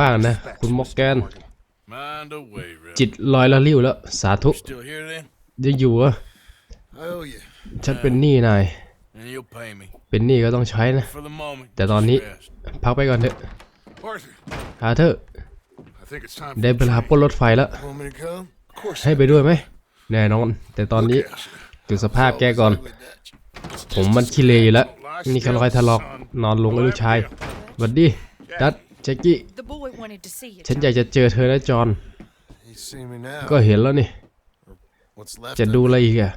บ้างนะ คุณมอร์แกน Mind the way, Rip. จิตลอยละลิ้วแล้ว สาธุ Still here then? ยังอยู่เหรอ Oh yeah. ฉันเป็นหนี้นาย And you'll pay me. เป็นหนี้ก็ต้องใช้นะ For the moment. แต่ตอนนี้ just rest. พักไปก่อนเถอะ Arthur, อาเธอร์ I think it's time ได้เวลาปล้นรถไฟแล้ว Want me to come? Of course. ให้ไปด้วยไหม แน่นอน แต่ตอนนี้ดูสภาพแกก่อน ผมมันขี้เลอยู่แล้ว นี่แค่รอยถลอก นอนลงกับลูกชายหวัดดี ดัด แจ็กกี้ The boy wanted to see you. ฉันอยากจะเจอเธอนะจอห์น You see me now. ก็เห็นแล้วนี่ What's left จะ of ดู me? อะไรอีกอะ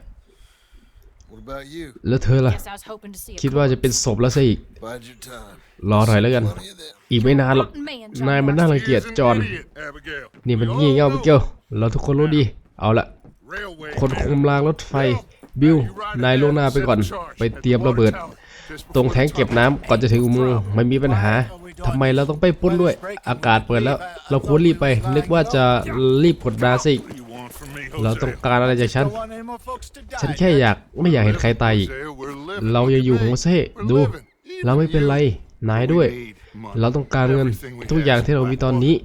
What about you? แล้วเธอล่ะ Guess I was hoping to see you. คิดว่าจะเป็นศพแล้วซะอีก Bide your time. รอหน่อยแล้วกัน Plenty of them. อีกไม่นานหรอก Man, นาย John มันน่ารังเกียจจอห์น Abigail. นี่มันงี่เง่าไปเกี่ยว เราทุกคนรู้ดี เอาละ Railway. คนคุมรางรถไฟ บิล นายล่วงหน้าไปก่อน ไปเตรียมระเบิด ตรงแทงเก็บน้ำก่อนจะถึงอุโมงค์ไม่มีปัญหา ทำไมเราต้องไปปล้นด้วย อากาศเปิดแล้ว เราควรรีบไปนึกว่าจะรีบกดดาสิเราต้องการอะไรจากฉัน ฉันแค่อยากไม่อยากเห็นใครตายอีก เรายังอยู่โฮเซ่ดู เราไม่เป็นไรนายด้วย เราต้องการเงินทุกอย่างที่เรามีตอนนี้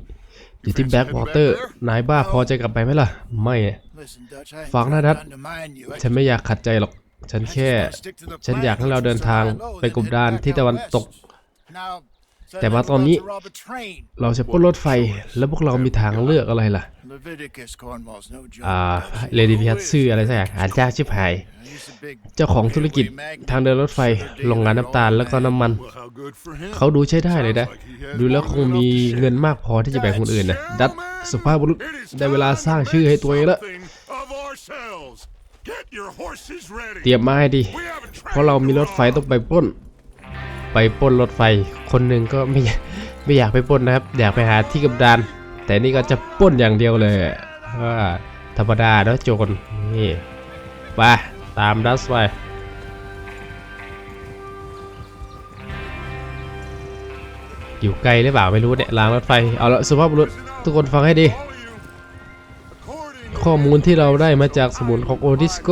อยู่ที่แบ็กวอเตอร์นายบ้าพอใจกลับไปไหมล่ะ ไม่ฟังนะดัด trying to undermine you. I ฉันไม่อยากขัดใจหรอก ฉันแค่ ฉันอยากให้เราเดินทางไปกบดานที่ตะวันตก แต่ว่าตอนนี้ to rob a train. เราจะปล้นรถไฟแล้วพวกเรามีทางเลือกอะไรล่ะ Leviticus Cornwall's no joke. อ่าเลดี้พิฮัตซื่ออะไรสักอย่างอาจารย์ชิบหาย He's a big เจ้าของธุรกิจทางเดินรถไฟโรงงานน้ำตาลแล้วก็น้ำมัน Well, how good for him. เขาดูใช้ได้เลยนะ ดูแล้วคงมีเงินมากพอที่จะแบ่งคนอื่นนะดัดสุภาพบุรุษได้เวลาสร้างชื่อให้ตัวเองแล้ว Of ourselves. Get your horses ready. เตรียมมาให้ดี We have a เพราะเรามีรถไฟต้องไปปล้น ไปปล้นรถไฟ คนหนึ่งก็ไม่ไม่อยากไปปล้นนะครับ อยากไปหาที่กบดาน แต่นี่ก็จะปล้นอย่างเดียวเลยว่าธรรมดาเนอะโจรนี่ไปตามดัสไปอยู่ไกลหรือเปล่าไม่รู้เนี่ยรางรถไฟ เอาละสุภาพบุรุษทุกคนฟังให้ดี ข้อมูลที่เราได้มาจากสมุนของโอดิสโก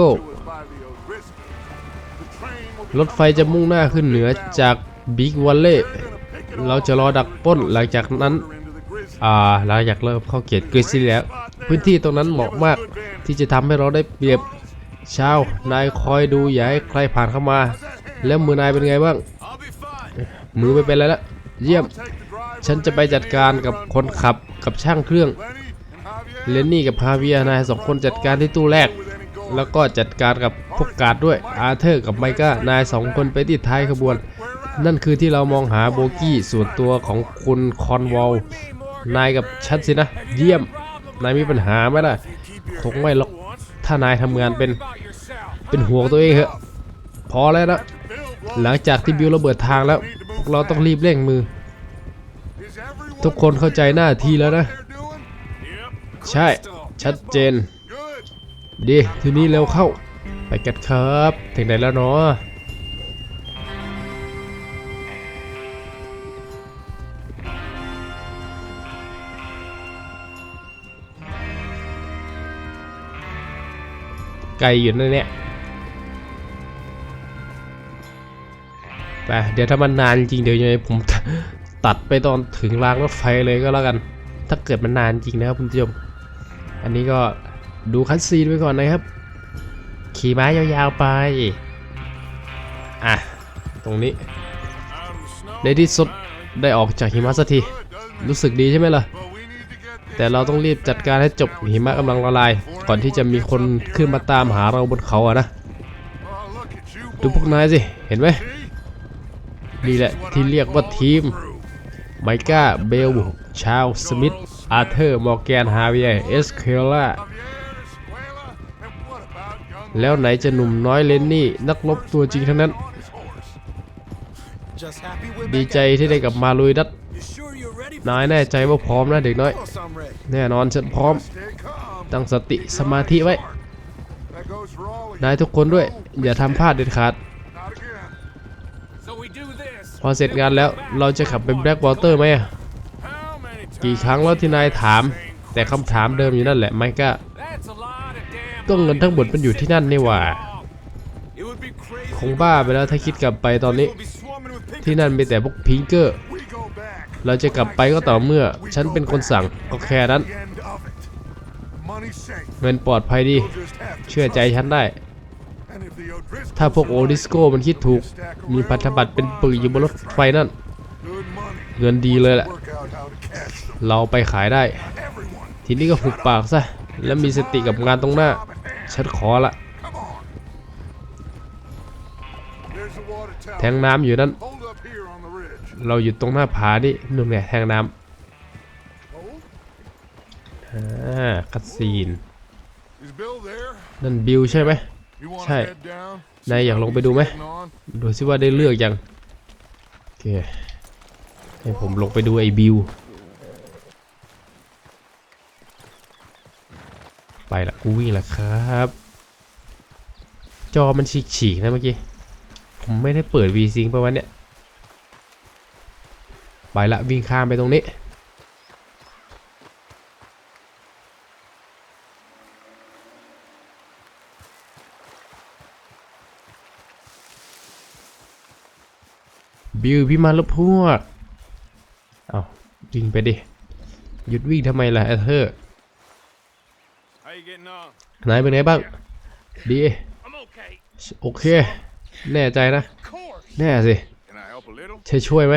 รถไฟจะมุ่งหน้าขึ้นเหนือจาก บิ๊กวัลเล่เราจะรอดักป้นหลังจากนั้นอ่าหลังจากเริ่มเข้าเขตกริซซี่แล้ว พื้นที่ตรงนั้นเหมาะมากที่จะทำให้เราได้เปรียบชาวนายคอยดูอย่าให้ใครผ่านเข้ามา แล้วมือนายเป็นไงบ้าง มือไม่เป็นไรแล้วเยี่ยม ฉันจะไปจัดการกับคนขับกับช่างเครื่องเลนนี่กับฮาเวียนายสองคนจัดการที่ตู้แรก แล้วก็จัดการกับพวกกาดด้วยอาเธอร์กับไมก้านายสองคนไปที่ท้ายขบวน นั่นคือที่เรามองหาโบกี้ส่วนตัวของคุณคอนวอลนายกับฉันสินะ เยี่ยม นายมีปัญหาไหมล่ะคงไม่หรอกถ้านายทำงานเป็น เป็นห่วงตัวเองเหอะพอแล้วนะหลังจากที่บิวระเบิดทางแล้ว พวกเราต้องรีบเร่งมือ ทุกคนเข้าใจหน้าที่แล้วนะ ใช่ ชัดเจน ดี ทีนี้เร็วเข้า ไปกันครับ ถึงไหนแล้วเนาะ ไกลอยู่นั่นเนี่ยไปเดี๋ยวถ้ามันนานจริงเดี๋ยวยังไงผมตัดไปตอนถึงรางรถไฟเลยก็แล้วกัน ถ้าเกิดมันนานจริงนะครับคุณผู้ชม อันนี้ก็ดูคัดซีนไว้ก่อนนะครับ ขี่ม้ายาวๆไป อะ ตรงนี้ ในที่สุดได้ออกจากหิมะสักที รู้สึกดีใช่ไหมล่ะ แต่เราต้องรีบจัดการให้จบหิมะกำลังละลาย ก่อนที่จะมีคนขึ้นมาตามหาเราบนเขาอะนะ ดูพวกนายสิ เห็นไหมนี่แหละที่เรียกว่าทีม ไมก้า เบล ชาว สมิธ อาร์เธอร์ มอร์แกน ฮาเวียเอสเคล่า แล้วไหนจะหนุ่มน้อยเลนนี่ นักรบตัวจริงทั้งนั้น ดีใจที่ได้กลับมาลุยดัดนายแน่ใจว่าพร้อมนะเด็กน้อย แน่นอนฉันพร้อม ตั้งสติสมาธิไว้ นายทุกคนด้วย อย่าทำพลาดเด็ดขาด พอเสร็จงานแล้วเราจะขับไปแบล็กวอเตอร์ไหมกี่ครั้งแล้วที่นายถาม แต่คำถามเดิมอยู่นั่นแหละไมก้า That's a lot of damn ก็เงินทั้งหมดมันอยู่ที่นั่นนี่หว่าคงบ้าไปแล้วถ้าคิดกลับไปตอนนี้ ที่นั่นมีแต่พวกพิงเกอร์ เราจะกลับไปก็ต่อเมื่อ ฉันเป็นคนสั่งก็แค่นั้น เงินปลอดภัยดี We'll just have to เชื่อใจฉันได้ And if the O'Driscolls ถ้าพวกโอ are ดิสโกมันคิดถูก มีพันธบัตรเป็นปึกอยู่บนรถไฟนั่น good money. เงินดีเลยแหละ Work out how to catch them. เราไปขายได้ Everyone, ทีนี้ก็หุบปากซะ และมีสติกับงานตรงหน้า job at hand. ฉันขอละ Come on. There's the water tower. แทงน้ำอยู่นั่น Hold up here on the ridge. เราอยู่ตรงหน้าผานี่นู่นไงแทงน้ Hold. ำ อ่าคัดซีน Is Bill there? นั่นบิลใช่ไหม You want to Hey. head down? นายอยากลงไปดูไหม Heading on? ดูซิว่าได้เลือกยังโอเคให้ผมลงไปดูไอ้บิลไปละกูวิ่งละครับ จอมันฉีกๆนะเมื่อกี้ ผมไม่ได้เปิด V-Sync ไปวันเนี้ยไปละวิ่งข้ามไปตรงนี้ บิวพี่มาแล้วพวก เอาวิ่งไปดิ หยุดวิ่งทำไมล่ะแอเธอร์นายเป็นไงบ้าง ดี โอเค แน่ใจนะ แน่สิจะช่วยไหม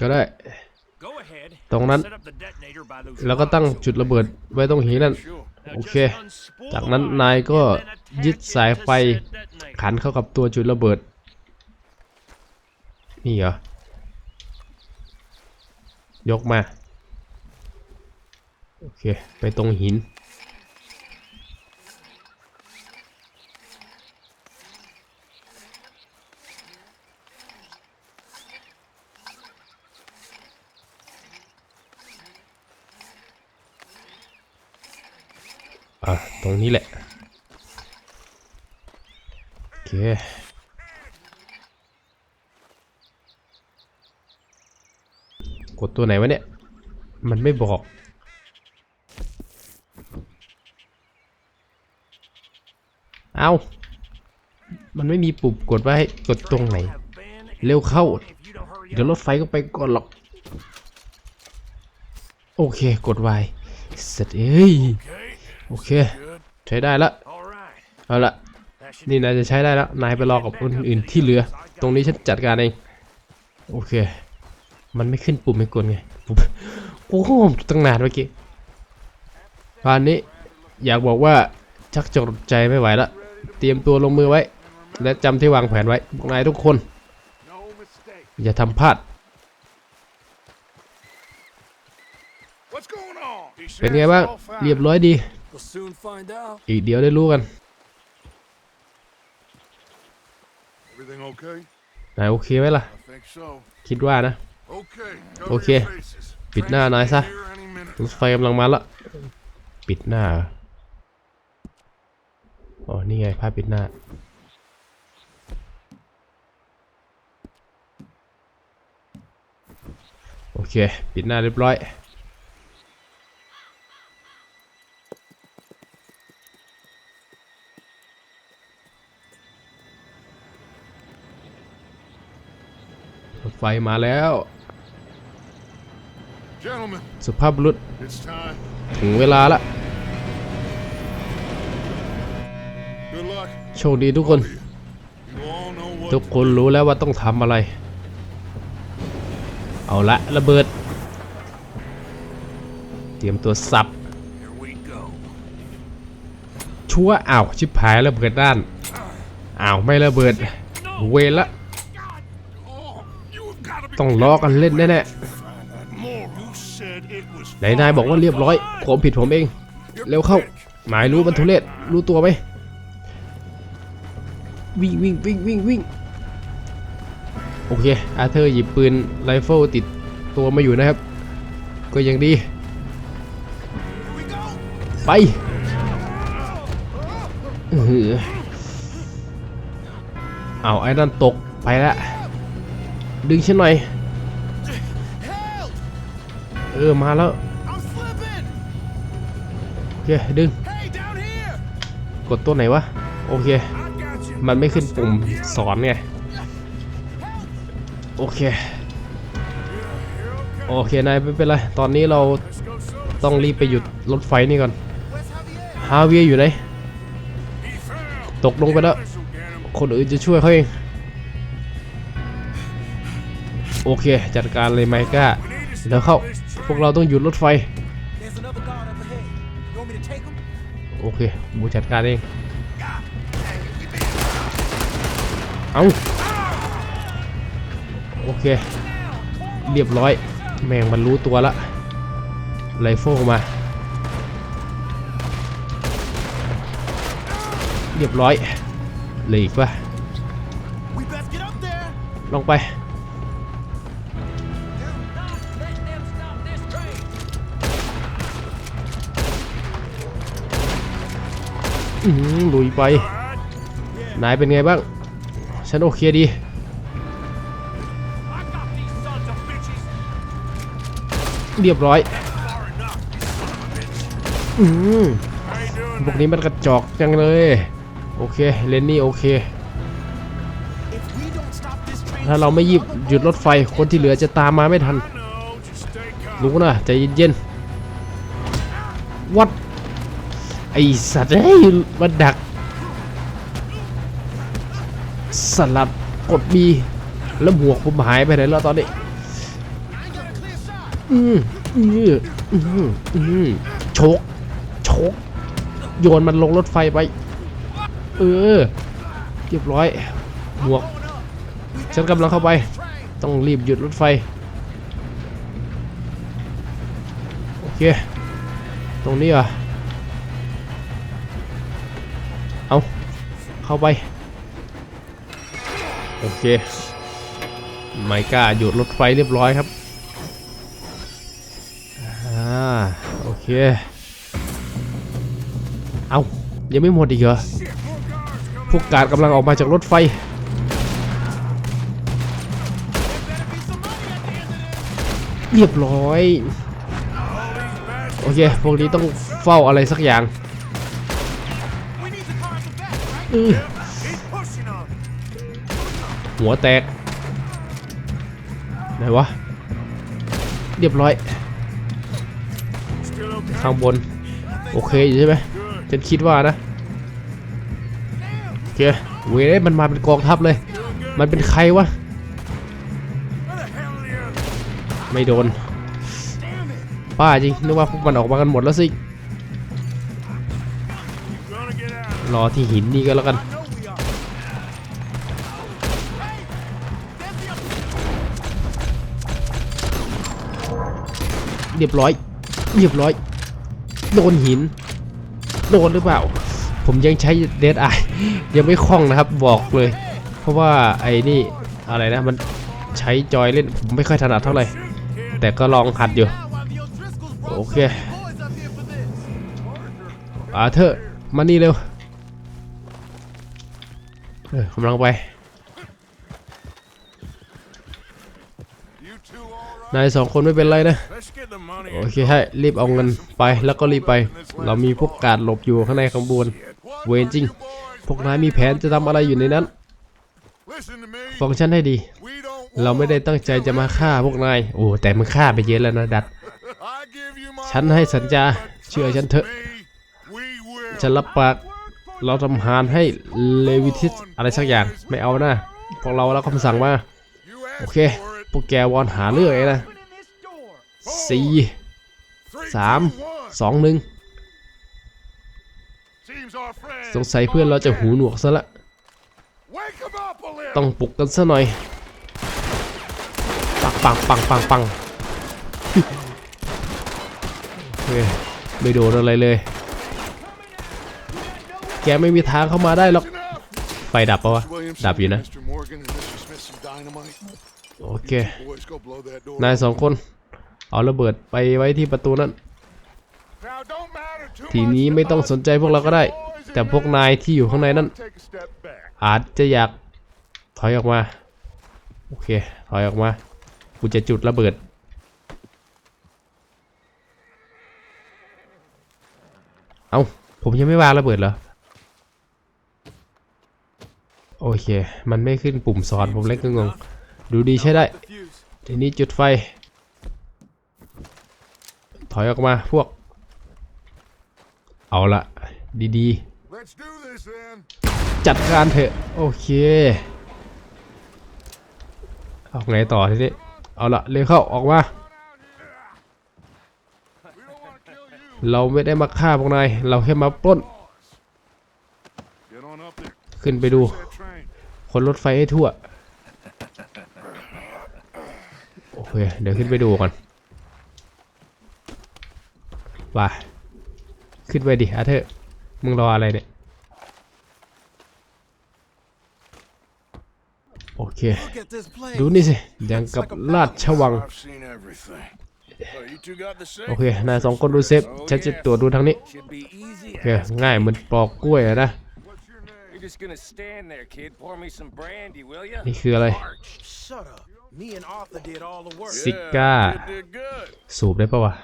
ก็ได้ ตรงนั้น แล้วก็ตั้งจุดระเบิดไว้ตรงหีนั่น โอเค จากนั้นนายก็ยึดสายไฟขันเข้ากับตัวจุดระเบิด นี่เหรอ ยกมา โอเค ไปตรงหิน อะ ตรงนี้แหละ โอเค กดตัวไหนวะเนี่ย มันไม่บอก เอามันไม่มีปุ่มกดไว้ให้กดตรงไหน เร็วเข้า เดี๋ยวรถไฟก็ไปก่อนหรอก โอเค กดไว้เสร็จเอ้ย โอเค ใช้ได้ละ เอาละนี่นายจะใช้ได้แล้ว นายไปรอกับคนอื่นที่เหลือ ตรงนี้ฉันจัดการเอง โอเค มันไม่ขึ้นปุ่มให้กดไงผมโอ้โหตั้งนานเมื่อกี้ตอนนี้อยากบอกว่าชักจดใจไม่ไหวละเตรียมตัวลงมือไว้ และจำที่วางแผนไว้พวกนายทุกคน No mistake. อย่าทำพลาด What's going on? He เป็น says ไงบ้าง all fine. เรียบร้อยดี We'll soon find out. อีกเดี๋ยวได้รู้กัน Everything okay? นายโอเคไหมล่ะ I think so. คิดว่านะ Okay. Okay. Cover your faces. ปิดหน้านายซะ Here any minute. รถไฟกำลังมาละ ปิดหน้าเหรออ๋อนี่ไงผ้าปิดหน้าโอเค ปิดหน้าเรียบร้อยรถไฟมาแล้ว Gentlemen, สุภาพบุรุษ it's time. ถึงเวลาละ Good luck. โชคดีทุกคน You all know what ทุกคนรู้แล้วว่าต้องทำอะไร เอาละระเบิด เตรียมตัวสับ Here we go. ชัวร์อ้าว ชิบหายระเบิดด้าน อ้าว ไม่ระเบิด เวรละ Oh, you have got to be ต้องล้อกันเล่นแน่ more. ไหนนายบอกว่าเรียบร้อย ผมผิดผมเอง เร็วเข้า หมายรู้มันทุเรศรู้ตัวไหมวิ่งวิ่งวิ่งวิ่งวิ่งโอเค อาเธอร์หยิบปืนไรเฟิลติดตัวมาอยู่นะครับ ก็ยังดี ไปเออเอาไอ้นั่นตกไปแล้วดึงฉันหน่อย เออ มาแล้ว เคดึง กดตัวไหนวะ โอเค มันไม่ขึ้นปุ่มสอนไง โอเค โอเคนายไม่เป็นไร ตอนนี้เราต้องรีบไปหยุดรถไฟนี่ก่อน ฮาเวียอยู่ไหน ตกลงไปแล้ว คนอื่นจะช่วยเขาเอง โอเค จัดการเลยไมก้าแล้วเข้า พวกเราต้องหยุดรถไฟ โอเคบูจัดการเอง เอาโอเค เรียบร้อย แม่งมันรู้ตัวละไรโฟลมา เรียบร้อยเหลยอีกปะ We best get up there. ลงไป ลุยไป นายเป็นไงบ้าง ฉันโอเคดี เรียบร้อยอืมพวกนี้มันกระจอกจังเลย โอเค เลนนี่โอเค ถ้าเราไม่หยิบหยุดรถไฟ คนที่เหลือจะตามมาไม่ทัน รู้นะใจเย็นๆวัด ไอสัตว์เฮ้ยมาดัก สลัดกดบีแล้วหมวกผมหายไปไหนแล้วตอนนี้ อืมอืมอืมอืมโชกโชก โยนมันลงรถไฟไป เออ เรียบร้อย หมวก ฉันกำลังเข้าไป ต้องรีบหยุดรถไฟ โอเค ตรงนี้อะ เข้าไป โอเค ไมก้าหยุดรถไฟเรียบร้อยครับอ่าโอเค เอายังไม่หมดอีกเหรอพวกกาดกำลังออกมาจากรถไฟ เรียบร้อย โอเค พวกนี้ต้องเฝ้าอะไรสักอย่าง หัวแตก ไหนวะ เรียบร้อย ข้างบน โอเคอยู่ใช่ไหมฉันคิดว่านะ โอเค เว้ยมันมาเป็นกองทัพเลย มันเป็นใครวะ ไม่โดนป้าจริงนึกว่าพวกมันออกมากันหมดแล้วสิ รอที่หินนี่ก็แล้วกันเรียบร้อย เรียบร้อย โดนหิน โดนหรือเปล่า ผมยังใช้เดดไอยังไม่คล่องนะครับบอกเลย เพราะว่าไอ้นี่อะไรนะมันใช้จอยเล่นผมไม่ค่อยถนัดเท่าไหร่ แต่ก็ลองหัดอยู่ โอเคอาเธอมานี่เร็ว เออกำลังไป นายสองคนไม่เป็นไรนะ โอเคให้รีบเอาเงินไปแล้วก็รีบไป เรามีพวกการดหลบอยู่ข้างในขบวนเวรจริง พวกนายมีแผนจะทำอะไรอยู่ในนั้น ฟังฉันให้ดี เราไม่ได้ตั้งใจจะมาฆ่าพวกนาย โอ้แต่มันฆ่าไปเยอะแล้วนะดัด ฉันให้สัญญา เชื่อฉันเถอะ ฉันรับปาก เราทำหารให้เลวิทิสอะไรสักอย่างไม่เอานะพวกเรารับคำสั่งมาโอเคพวกแกวอนหาเรื่องไงนะสี่สามสองหนึ่งสงสัยเพื่อนเราจะหูหนวกซะละ ต้องปลุกกันซะหน่อย ปังปังปังปังปังโอเคไม่โดนอะไรเลย กไม่มีทางเข้ามาได้หรอก ไฟดับปะวะ ดับอยู่นะ Mr. Morgan and Mr. Smith some dynamite. โอเค Boys, go blow that door. นายสองคน เอาระเบิดไปไว้ที่ประตูนั้น Now, don't matter too ทีนี้ much ไม่ต้อง about สนใจพวกเราก็ได้ boys แต่พวกนายที่อยู่ข้างในนั้น Take a step back. อาจจะอยากถอยออกมา โอเค ถอยออกมา กูจะจุดระเบิดเอาผมยังไม่วางระเบิดเหรอ โอเค มันไม่ขึ้นปุ่มสอนผมเล็กก็งง ดูดีใช่ได้ The fuse. ทีนี้จุดไฟ ถอยออกมาพวก เอาละดี Let's do this then. ๆจัดการเถอะ โอเค เอาไงต่อทีนี้ เอาละเร็วเข้าออกมา We don't want to kill you. เราไม่ได้มาฆ่าพวกนาย เราแค่มาปล้น Get on up there. ขึ้นไปดู That train. คนรถไฟให้ทั่ว โอเค เดี๋ยวขึ้นไปดูก่อนไปขึ้นไปดิอาเธอร์มึงรออะไรเนี่ย โอเค ดูนี่สิอย่างกับราชวัง โอเคนายสองคนดูเซฟฉันจะตรวจดูทางนี้โอเคง่ายเหมือนปอกกล้วยนะ You're just gonna stand there, kid. Pour me some brandy, will ya? นี่คืออะไร Shut up. Me and Arthur did all the work. ซิก้า You did good. สูบได้ปะวะ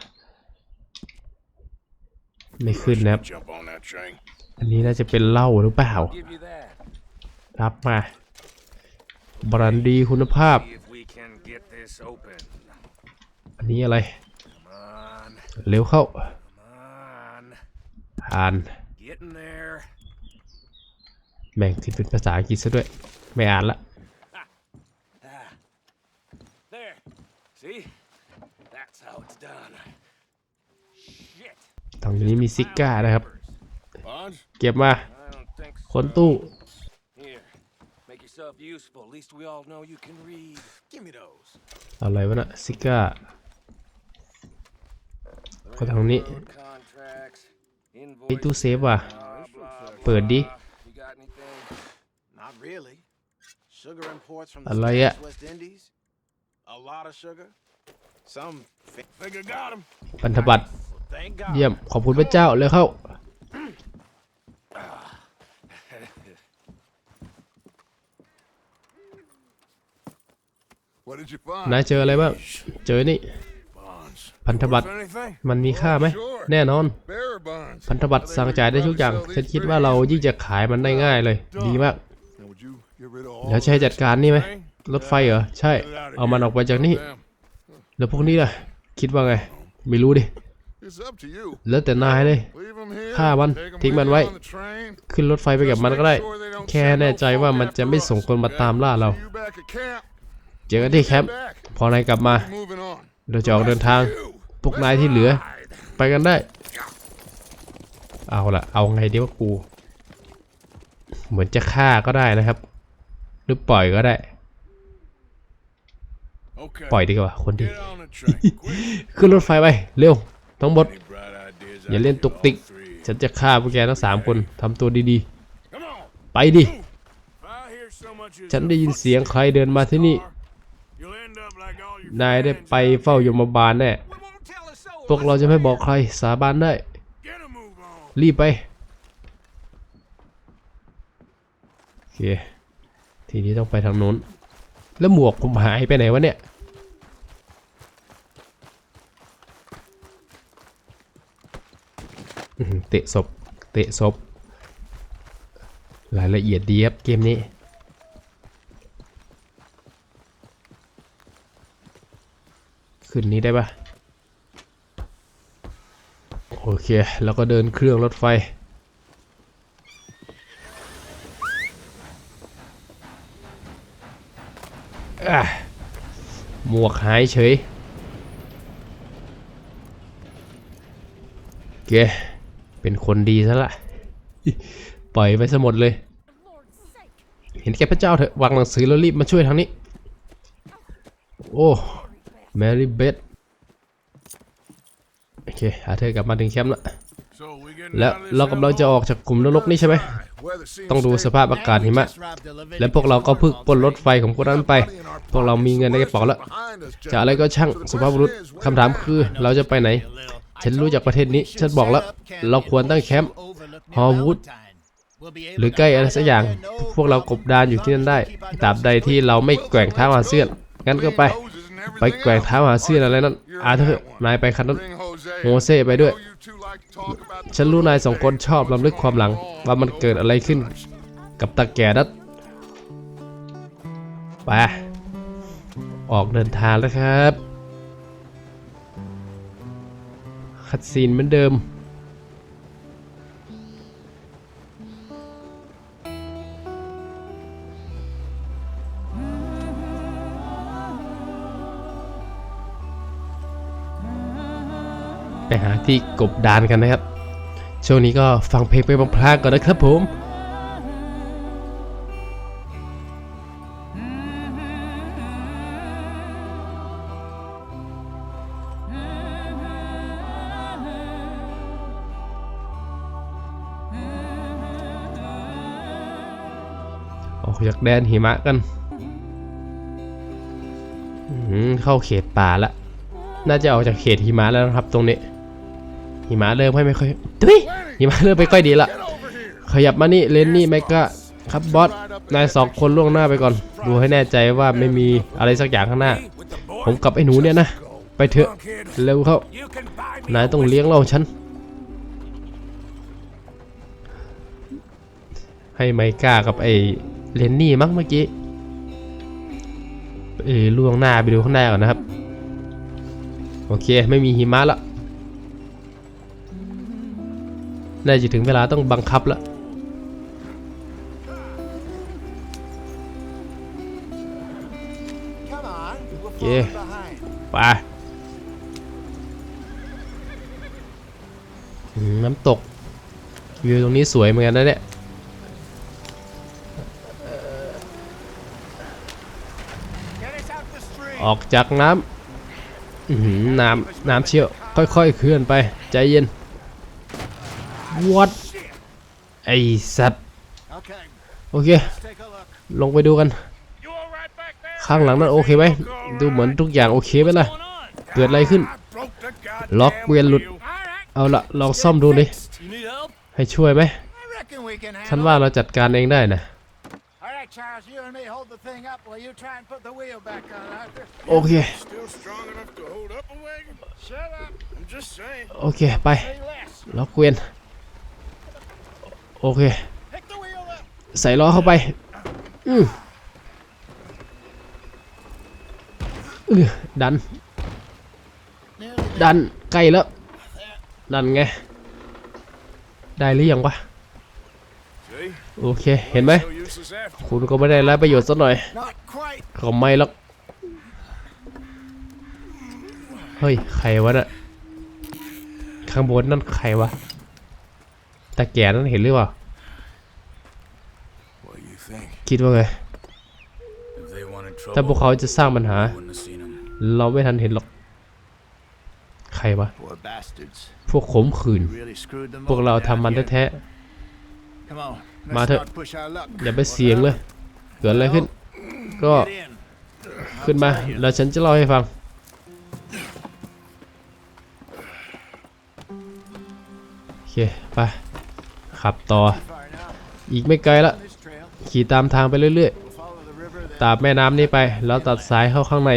ไม่ขึ้นนะครับ Jump on that train. อันนี้น่าจะเป็นเหล้าหรือเปล่า Give you that. รับมา บรันดีคุณภาพ See if we can get this open. อันนี้อะไร Come on, เร็วเข้า come on. อ่าน Getting there. แบ่งที่เป็นภาษาอังกฤษซะด้วย ไม่อ่านละ ตรงนี้มีซิก้านะครับ เก็บมา คนตู้ อะไรวะนะซิก้าก็ทางนี้มีตู้เซฟว่ะ เปิดดิ blah. You got anything? Not really. Sugar imports from the อะไรอะ Spanish West Indies. A lot of sugar. Some. Fa- Think I got him. พันธบัตร Thank God. เยี่ยม ขอบคุณพระเจ้าเร็วเข้า What did you find? นายเจออะไรบ้าง เจอนี่ Bonds. พันธบัตร Worth anything? มันมีค่าไหม แน่นอน Bearer bonds. พันธบัตรสั่งจ่ายได้ทุกอย่าง ฉันคิดว่าเรายิ่งจะขายมันได้ง่ายเลย ดีมาก Now would you get rid of all แล้วให้จัดการนี่ไหมรถไฟเหรอ ใช่ เอามันออกไปจากนี่ แล้วพวกนี้ล่ะ คิดว่าไง ไม่รู้ดิ แล้วแต่นายเลยฆ่ามัน ทิ้งมันไว้ ขึ้นรถไฟไปกับมันก็ได้ แค่แน่ใจว่ามันจะไม่ส่งคนมาตามล่าเรา เจอกันที่แคมป์ พอนายกลับมา เราจะออกเดินทาง พวกนายที่เหลือ ไปกันได้ เอาละเอาไงดีว่ากู เหมือนจะฆ่าก็ได้นะครับ หรือปล่อยก็ได้ Okay. ปล่อยดีกว่าคนดี Get on the train. Quick. ขึ้นรถไฟไปเร็ว ทั้งหมด Any bright ideas? อย่า I เล่น give ตุกติก all three. ฉันจะฆ่าพวกแกทั้งสามคนทำตัวดี Come on. ๆไปดิ If I hear so much as ฉัน a ได้ยินเสียงใครเดินมาที่นี่ you'll end up like all your นายได้ friends ไปเฝ้ายมบาลแน่ We won't tell a soul. พวกเราจะไม่บอกใครสาบานได้ Get a move on. รีบไป โอเค ทีนี้ต้องไปทางนู้น แล้วหมวกผมหายไปไหนวะเนี่ยเตะศพ เตะศพ รายละเอียดดีครับเกมนี้ ขึ้นนี้ได้ปะโอเค แล้วก็เดินเครื่องรถไฟ อะ หมวกหายเฉยโอเคเป็นคนดีซะละ ปล่อยไปซะหมดเลย เห็นแก่พระเจ้าเถอะวางหนังสือแล้วรีบมาช่วยทางนี้ โอ้แมรี่เบธโอเคหาเธอกลับมาถึงแคมป์แล้ว แล้วเรากำลังจะออกจากกลุ่มนรกนี่ใช่ไหม ต้องดูสภาพอากาศหิมะ และพวกเราก็พึ่งปนรถไฟของพวกนั้นไป พวกเรามีเงินในกระเป๋าแล้ว จะอะไรก็ช่างสุภาพบุรุษคำถามคือเราจะไปไหน ฉันรู้จักประเทศนี้ ฉันบอกแล้ว เราควรตั้งแคมป์ฮอวูดหรือใกล้อะไรสักอย่าง พวกเรากบดานอยู่ที่นั่นได้ตราบใดที่เราไม่แกว่งเท้าหาเสื้อนงั้นก็ไป ไปแกว่งเท้าหาเสื้อนอะไรนั่นอาเธอร์นายไปคันนั้นโมเซ่ไปด้วย ฉันรู้นายสองคนชอบลำลึกความหลัง ว่ามันเกิดอะไรขึ้นกับตาแก่นัดไปออกเดินทางแล้วครับ คัดซีนเหมือนเดิม ที่กบดานกันนะครับ ช่วงนี้ก็ฟังเพลงไปบังพลางก่อนนะครับผมออกจากแดนหิมะกันเข้าเขตป่าละ น่าจะออกจากเขตหิมะแล้วนะครับตรงนี้ หิมะเริ่มไม่ค่อยทุยหิมะเริ่มไม่ค่อยดีละขยับมานี่เลนนี่ไม่ก็ครับบอสนายสองคนล่วงหน้าไปก่อน ดูให้แน่ใจว่าไม่มีอะไรสักอย่างข้างหน้า ผมกับไอ้หนูเนี่ยนะไปเถอะเร็วเข้า You can buy me นายต้องเลี้ยงเราฉันให้ไมก้ากับไอ้เลนนี่มั้งเมื่อกี้เออล่วงหน้าไปดูข้างหน้าก่อนนะครับ โอเค ไม่มีหิมะแล้ว น่าจะถึงเวลาต้องบังคับแล้ว Come on. We're Yeah. falling behind. ไปอืมน้ำตก วิวตรงนี้สวยเหมือนกันนะเนี่ย Get us out the street. ออกจากน้ำอื้อหือน้ำน้ำเชี่ยว ค่อยๆ เคลื่อนไป ใจเย็น วอตไอสัตว์โอเค ลงไปดูกัน ข้างหลังนั้นโอเคไหม ดูเหมือนทุกอย่างโอเคไหมล่ะ เกิดอะไรขึ้น ล็อกเวียนหลุด เอาละลองซ่อมดูดิ ให้ช่วยไหม ฉันว่าเราจัดการเองได้นะ โอเค โอเค ไป ล็อกเวียน โอเค ใส่ล้อเข้าไปอืออือดัน ดันใกล้แล้ว ดันไง ได้หรือยังวะโอเค เห็นไหม คุณก็ไม่ได้รับประโยชน์สักหน่อยก็ไม่หรอก เฮ้ย ใครวะน่ะ ข้างบนนั่นใครวะ ตาแก่นั่นเห็นหรือเปล่า What do you think? คิดว่าไง If they wanted ถ้าพวก trouble, เขาจะสร้างปัญหา I wouldn't have seen them. เราไม่ทันเห็นหรอก ใครวะ Poor bastards. พวกขมขืน Really screwed them พวก over เรา down ทำมัน here. แท้ Come on. Mà Let's thôi. not push our luck. ๆอย่าไปเสี่ยงเลย เกิดอะไรขึ้น ก็ Get in. ขึ้นมา แล้วฉันจะเล่าให้ฟังโอเค ไป ขับต่อ อีกไม่ไกลละ ขี่ตามทางไปเรื่อยๆ ตามแม่น้ำนี้ไป แล้วตัดสายเข้าข้างใน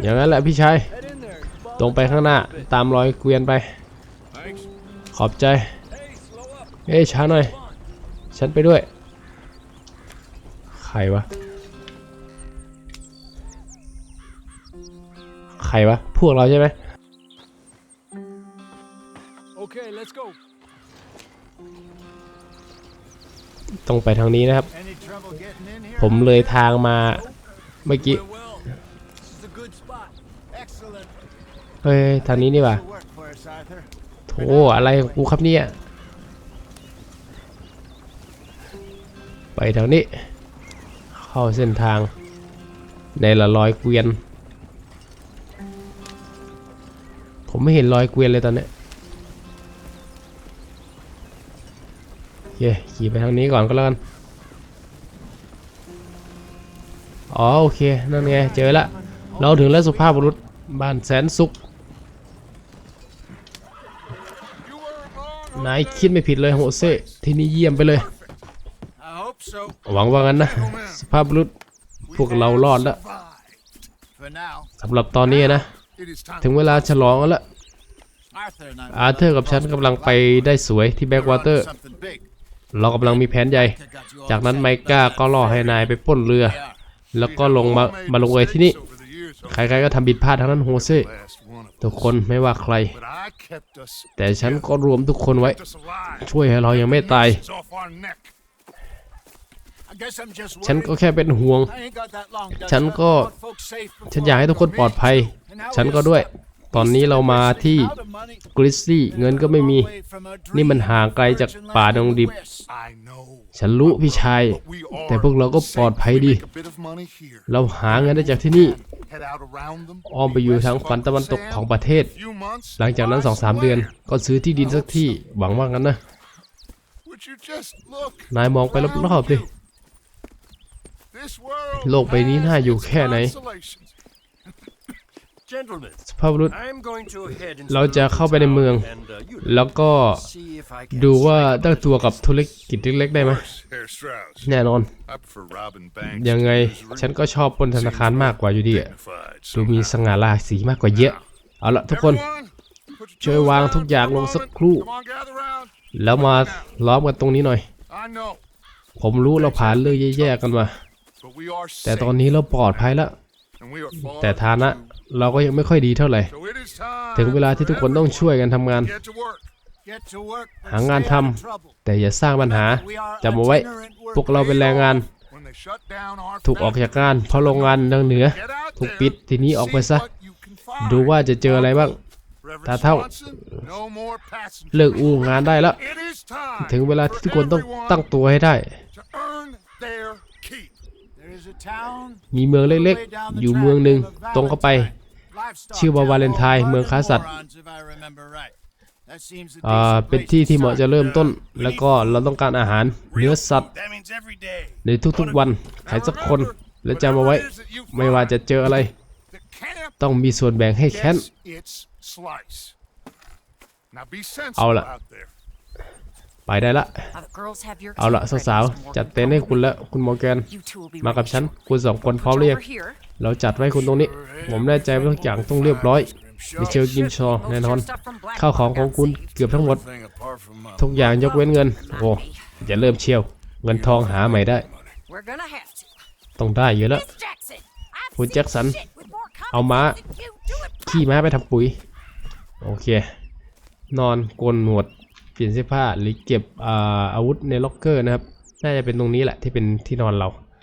อย่างนั้นแหละพี่ชาย ตรงไปข้างหน้า ตามรอยเกวียนไป ขอบใจ เอ้ยช้าหน่อย ฉันไปด้วย ใครวะใครวะ พวกเราใช่ไหม Okay, let's go. ต้องไปทางนี้นะครับ Any trouble getting in here? ผมเลยทางมาเมื่อกี้ Well, well, this is a good spot. Excellent. เฮ้ยทางนี้นี่ว่ะ Work for us, Arthur. โถอะไรของกูครับเนี่ย ไปทางนี้ เข้าเส้นทาง ในละรอยเกวียน ผมไม่เห็นรอยเกวียนเลยตอนเนี้ย ขี่ไปทางนี้ก่อนก็แล้วกัน อ๋อโอเค นั่นไง เจอละ เราถึงแล้วสุภาพบุรุษบ้านแสนสุข นายคิดไม่ผิดเลยโฮเซ่ที่นี่เยี่ยมไปเลย หวังว่างั้นนะสภาพบุรุษ พวกเรารอดแล้วสำหรับตอนนี้นะ ถึงเวลาฉลองแล้วอาเธอร์กับฉันกำลังไปได้สวยที่แบ็กวอเตอร์ เรากำลังมีแผนใหญ่ จากนั้นไมก้าก็ล่อให้นายไปปล้นเรือ แล้วก็ลงมามาลงเอยที่นี่ ใครๆก็ทำผิดพลาดทั้งนั้นโฮเซ่ทุกคนไม่ว่าใคร แต่ฉันก็รวมทุกคนไว้ ช่วยให้เรายังไม่ตาย ฉันก็แค่เป็นห่วง ฉันก็ ฉันอยากให้ทุกคนปลอดภัย ฉันก็ด้วย ตอนนี้เรามาที่กริซลี่เงินก็ไม่มี นี่มันห่างไกลจากป่าดงดิบ ฉันรู้พี่ชาย แต่พวกเราก็ปลอดภัยดี เราหาเงินได้จากที่นี่ อ้อมไปอยู่ทางฝั่งตะวันตกของประเทศ หลังจากนั้นสองสามเดือนก็ซื้อที่ดินสักที่หวังว่างั้นนะ นายมองไปรอบๆดิโลกใบนี้น่าอยู่แค่ไหน เราจะเข้าไปในเมือง and uh, you แล้วก็ see if I can ดูว่าตั้งตัวกับธุรกิจเล็กๆได้ไหม Herr Strauss. แน่นอน I prefer robbing banks. ยังไง to usury. ฉันก็ชอบปล้นธนาคารมากกว่าอยู่ดีอะ Dignified ดูมี somehow. สง่าราศีมากกว่าเยอะ เอาละทุกคน Everyone, put your ช่วย tools วาง down ทุกอย่าง for a ลงสัก moment. ครู่ Come on, gather round. แล้วมาล้อมกันตรงนี้หน่อย I know, ผมรู้เราผ่านเรื่องแย่ๆกันมา but we are แต่ safe, ตอนนี้เราปลอดภัยแล้ว and we are far แต่ฐานะ too- เราก็ยังไม่ค่อยดีเท่าไหร่ So it is time ถึงเวลาที่ทุกคนต้องช่วยกันทำงาน Get to work. Get to work. หางานทำแต่อย่าสร้างปัญหาจำเอาไว้ พวกเราเป็นแรงงาน When they shut down our ถูกออกจากงานเพราะโรงงานทางเหนือ Get out ถูก there, ปิดทีนี้ออกไปซะ see what you can find. ดูว่าจะเจออะไรบ้าง Reverend ตาเท่า Swanson, no more passengers. เลิกอู้งานได้แล้ว It is time ถึงเวลาที่ทุกคนต้อง for everyone ตั้งตัวให้ได้ to earn their keep. There is a town มีเมืองเล็กๆ อยู่เมืองหนึ่งตรงเข้าไป ชื่อว่า Valentine เมืองค้าสัตว์เป็นที่ที่เหมาะจะเริ่มต้น แล้วก็เราต้องการอาหารเนื้อสัตว์ ในทุกๆวันใครสักคน และจำเอาไว้ ไม่ว่าจะเจออะไร ต้องมีส่วนแบ่งให้แค้นเอาล่ะ ไปได้ละ เอาละสาวๆจัดเต็นท์ให้คุณแล้ว คุณมอร์แกน มากับฉัน คุณสองคนพร้อมหรือยัง เราจัดไว้คุณตรงนี้ ผมแน่ใจว่าทุกอย่างต้องเรียบร้อยมิเชลกิมชอแน่นอนข้าวของของคุณเกือบทั้งหมด ทุกอย่างยกเว้นเงิน โอ้อย่าเริ่มเชียว เงินทองหาใหม่ได้ ต้องได้อยู่แล้วคุณแจ็คสัน เอาม้า ขี่ม้าไปทำปุ๋ย โอเค นอนโกนหนวด เปลี่ยนเสื้อผ้าหรือเก็บอาอาวุธในล็อกเกอร์นะครับ น่าจะเป็นตรงนี้แหละที่เป็นที่นอนเรา